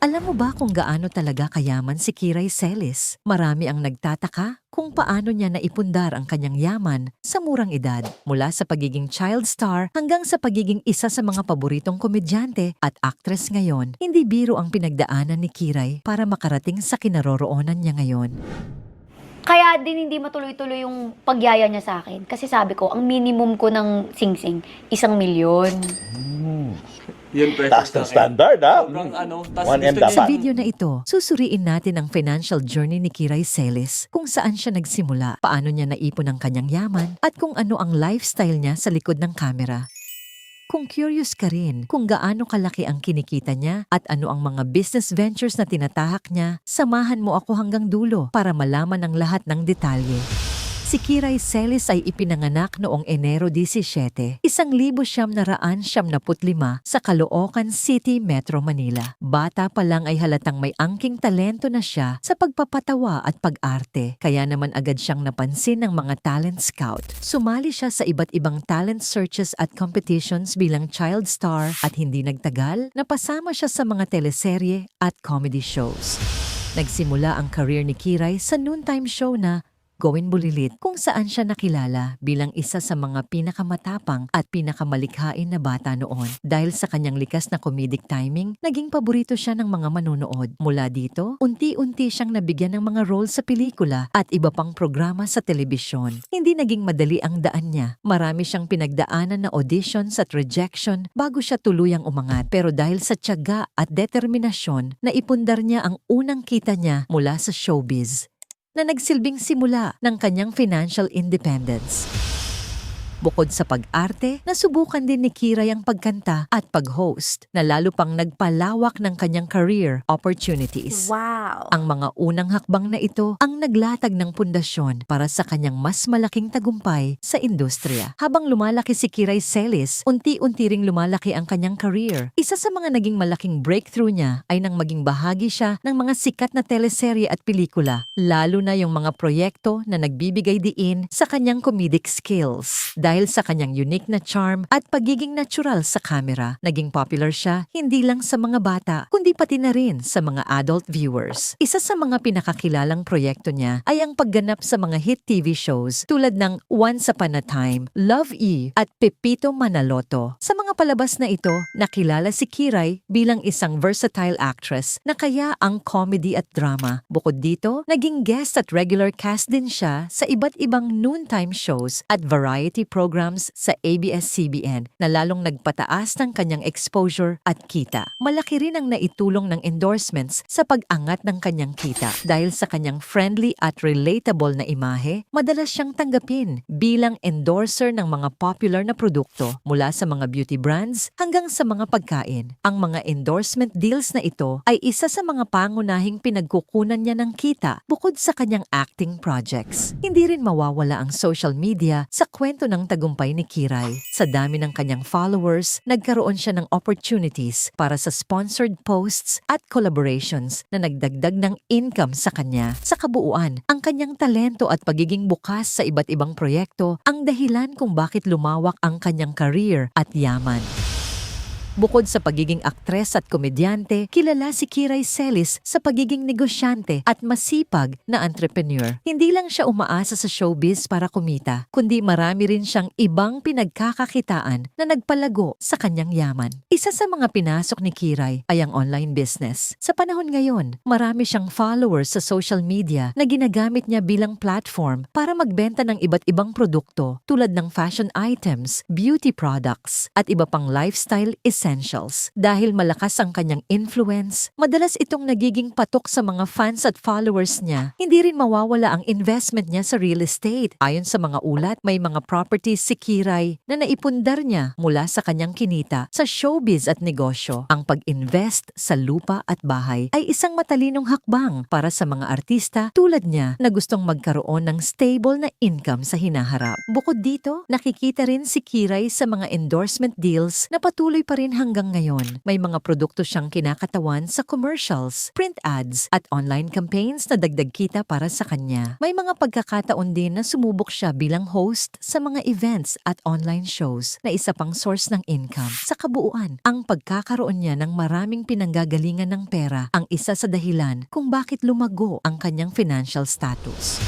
Alam mo ba kung gaano talaga kayaman si Kiray Celis? Marami ang nagtataka kung paano niya naipundar ang kanyang yaman sa murang edad. Mula sa pagiging child star hanggang sa pagiging isa sa mga paboritong komedyante at actress ngayon, hindi biro ang pinagdaanan ni Kiray para makarating sa kinaroroonan niya ngayon. Kaya din hindi matuloy-tuloy yung pagyaya niya sa akin. Kasi sabi ko, ang minimum ko ng sing-sing, isang milyon. Yun Taas ng standard, ha? Sobrang ano. tas One gusto M niya- Sa dapat. video na ito, susuriin natin ang financial journey ni Kiray Celis, kung saan siya nagsimula, paano niya naipon ang kanyang yaman, at kung ano ang lifestyle niya sa likod ng kamera. Kung curious ka rin kung gaano kalaki ang kinikita niya at ano ang mga business ventures na tinatahak niya, samahan mo ako hanggang dulo para malaman ang lahat ng detalye. Si Kiray Celis ay ipinanganak noong Enero 17, 1975 sa Caloocan City, Metro Manila. Bata pa lang ay halatang may angking talento na siya sa pagpapatawa at pag-arte, kaya naman agad siyang napansin ng mga talent scout. Sumali siya sa iba't ibang talent searches at competitions bilang child star at hindi nagtagal, napasama siya sa mga teleserye at comedy shows. Nagsimula ang career ni Kiray sa noontime show na Gawin Bulilit kung saan siya nakilala bilang isa sa mga pinakamatapang at pinakamalikhain na bata noon. Dahil sa kanyang likas na comedic timing, naging paborito siya ng mga manonood. Mula dito, unti-unti siyang nabigyan ng mga role sa pelikula at iba pang programa sa telebisyon. Hindi naging madali ang daan niya. Marami siyang pinagdaanan na auditions at rejection bago siya tuluyang umangat. Pero dahil sa tiyaga at determinasyon, naipundar niya ang unang kita niya mula sa showbiz na nagsilbing simula ng kanyang financial independence. Bukod sa pag-arte, nasubukan din ni Kiray ang pagkanta at pag-host na lalo pang nagpalawak ng kanyang career opportunities. Wow! Ang mga unang hakbang na ito ang naglatag ng pundasyon para sa kanyang mas malaking tagumpay sa industriya. Habang lumalaki si Kiray Celis, unti-unti ring lumalaki ang kanyang career. Isa sa mga naging malaking breakthrough niya ay nang maging bahagi siya ng mga sikat na teleserye at pelikula, lalo na yung mga proyekto na nagbibigay diin sa kanyang comedic skills. Dahil sa kanyang unique na charm at pagiging natural sa camera, naging popular siya hindi lang sa mga bata, kundi pati na rin sa mga adult viewers. Isa sa mga pinakakilalang proyekto niya ay ang pagganap sa mga hit TV shows tulad ng Once Upon a Time, Love E at Pepito Manaloto. Sa mga palabas na ito, nakilala si Kiray bilang isang versatile actress na kaya ang comedy at drama. Bukod dito, naging guest at regular cast din siya sa iba't ibang noontime shows at variety programs sa ABS-CBN na lalong nagpataas ng kanyang exposure at kita. Malaki rin ang naitulong ng endorsements sa pag-angat ng kanyang kita. Dahil sa kanyang friendly at relatable na imahe, madalas siyang tanggapin bilang endorser ng mga popular na produkto mula sa mga beauty brands hanggang sa mga pagkain. Ang mga endorsement deals na ito ay isa sa mga pangunahing pinagkukunan niya ng kita bukod sa kanyang acting projects. Hindi rin mawawala ang social media sa kwento ng tagumpay ni Kiray. Sa dami ng kanyang followers, nagkaroon siya ng opportunities para sa sponsored posts at collaborations na nagdagdag ng income sa kanya. Sa kabuuan, ang kanyang talento at pagiging bukas sa iba't ibang proyekto ang dahilan kung bakit lumawak ang kanyang career at yaman. Bukod sa pagiging aktres at komedyante, kilala si Kiray Celis sa pagiging negosyante at masipag na entrepreneur. Hindi lang siya umaasa sa showbiz para kumita, kundi marami rin siyang ibang pinagkakakitaan na nagpalago sa kanyang yaman. Isa sa mga pinasok ni Kiray ay ang online business. Sa panahon ngayon, marami siyang followers sa social media na ginagamit niya bilang platform para magbenta ng iba't ibang produkto tulad ng fashion items, beauty products, at iba pang lifestyle essentials. Dahil malakas ang kanyang influence, madalas itong nagiging patok sa mga fans at followers niya. Hindi rin mawawala ang investment niya sa real estate. Ayon sa mga ulat, may mga properties si Kiray na naipundar niya mula sa kanyang kinita sa showbiz at negosyo. Ang pag-invest sa lupa at bahay ay isang matalinong hakbang para sa mga artista tulad niya na gustong magkaroon ng stable na income sa hinaharap. Bukod dito, nakikita rin si Kiray sa mga endorsement deals na patuloy pa rin online hanggang ngayon. May mga produkto siyang kinakatawan sa commercials, print ads, at online campaigns na dagdag kita para sa kanya. May mga pagkakataon din na sumubok siya bilang host sa mga events at online shows na isa pang source ng income. Sa kabuuan, ang pagkakaroon niya ng maraming pinanggagalingan ng pera ang isa sa dahilan kung bakit lumago ang kanyang financial status.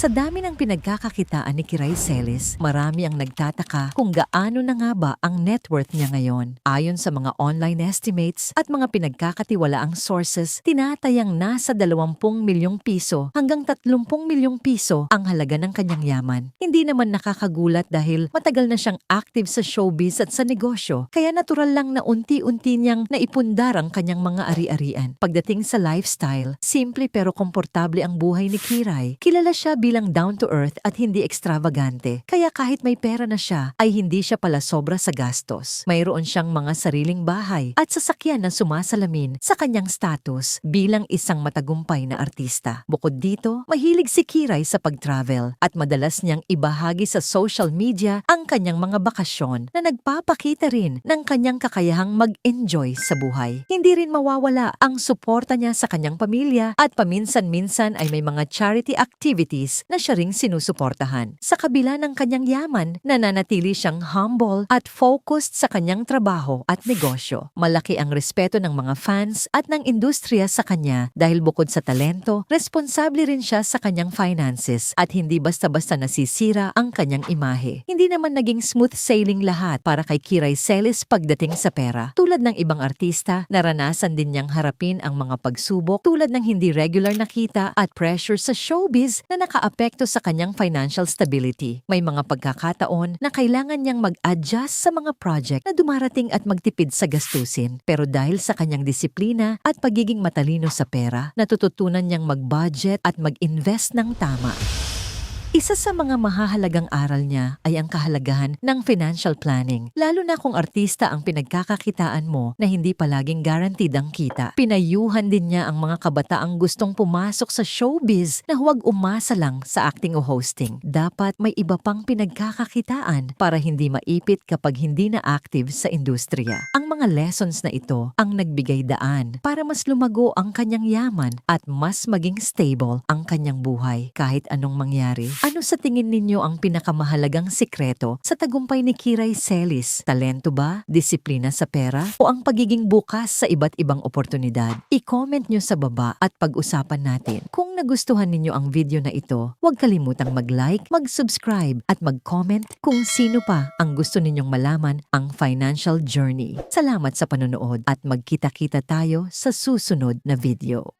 Sa dami ng pinagkakakitaan ni Kiray Celis, marami ang nagtataka kung gaano na nga ba ang net worth niya ngayon. Ayon sa mga online estimates at mga pinagkakatiwalaang sources, tinatayang nasa 20 milyong piso hanggang 30 milyong piso ang halaga ng kanyang yaman. Hindi naman nakakagulat dahil matagal na siyang active sa showbiz at sa negosyo, kaya natural lang na unti-unti niyang naipundar ang kanyang mga ari-arian. Pagdating sa lifestyle, simple pero komportable ang buhay ni Kiray. Kilala siya bilang down-to-earth at hindi extravagante. Kaya kahit may pera na siya, ay hindi siya pala sobra sa gastos. Mayroon siyang mga sariling bahay at sasakyan na sumasalamin sa kanyang status bilang isang matagumpay na artista. Bukod dito, mahilig si Kiray sa pag-travel at madalas niyang ibahagi sa social media ang kanyang mga bakasyon na nagpapakita rin ng kanyang kakayahang mag-enjoy sa buhay. Hindi rin mawawala ang suporta niya sa kanyang pamilya at paminsan-minsan ay may mga charity activities na siya ring sinusuportahan. Sa kabila ng kanyang yaman, nananatili siyang humble at focused sa kanyang trabaho at negosyo. Malaki ang respeto ng mga fans at ng industriya sa kanya dahil bukod sa talento, responsable rin siya sa kanyang finances at hindi basta-basta nasisira ang kanyang imahe. Hindi naman naging smooth sailing lahat para kay Kiray Celis pagdating sa pera. Tulad ng ibang artista, naranasan din niyang harapin ang mga pagsubok tulad ng hindi regular na kita at pressure sa showbiz na nakaapekto sa kanyang financial stability. May mga pagkakataon na kailangan niyang mag-adjust sa mga project na dumarating at magtipid sa gastusin. Pero dahil sa kanyang disiplina at pagiging matalino sa pera, natututunan niyang mag-budget at mag-invest ng tama. Isa sa mga mahahalagang aral niya ay ang kahalagahan ng financial planning, lalo na kung artista ang pinagkakakitaan mo na hindi palaging guaranteed ang kita. Pinayuhan din niya ang mga kabataang gustong pumasok sa showbiz na huwag umasa lang sa acting o hosting. Dapat may iba pang pinagkakakitaan para hindi maipit kapag hindi na active sa industriya. Ang mga lessons na ito ang nagbigay daan para mas lumago ang kanyang yaman at mas maging stable ang kanyang buhay kahit anong mangyari. Ano sa tingin ninyo ang pinakamahalagang sikreto sa tagumpay ni Kiray Celis? Talento ba? Disiplina sa pera? O ang pagiging bukas sa iba't ibang oportunidad? I-comment nyo sa baba at pag-usapan natin. Kung nagustuhan ninyo ang video na ito, huwag kalimutang mag-like, mag-subscribe at mag-comment kung sino pa ang gusto ninyong malaman ang financial journey. Salamat sa panonood at magkita-kita tayo sa susunod na video.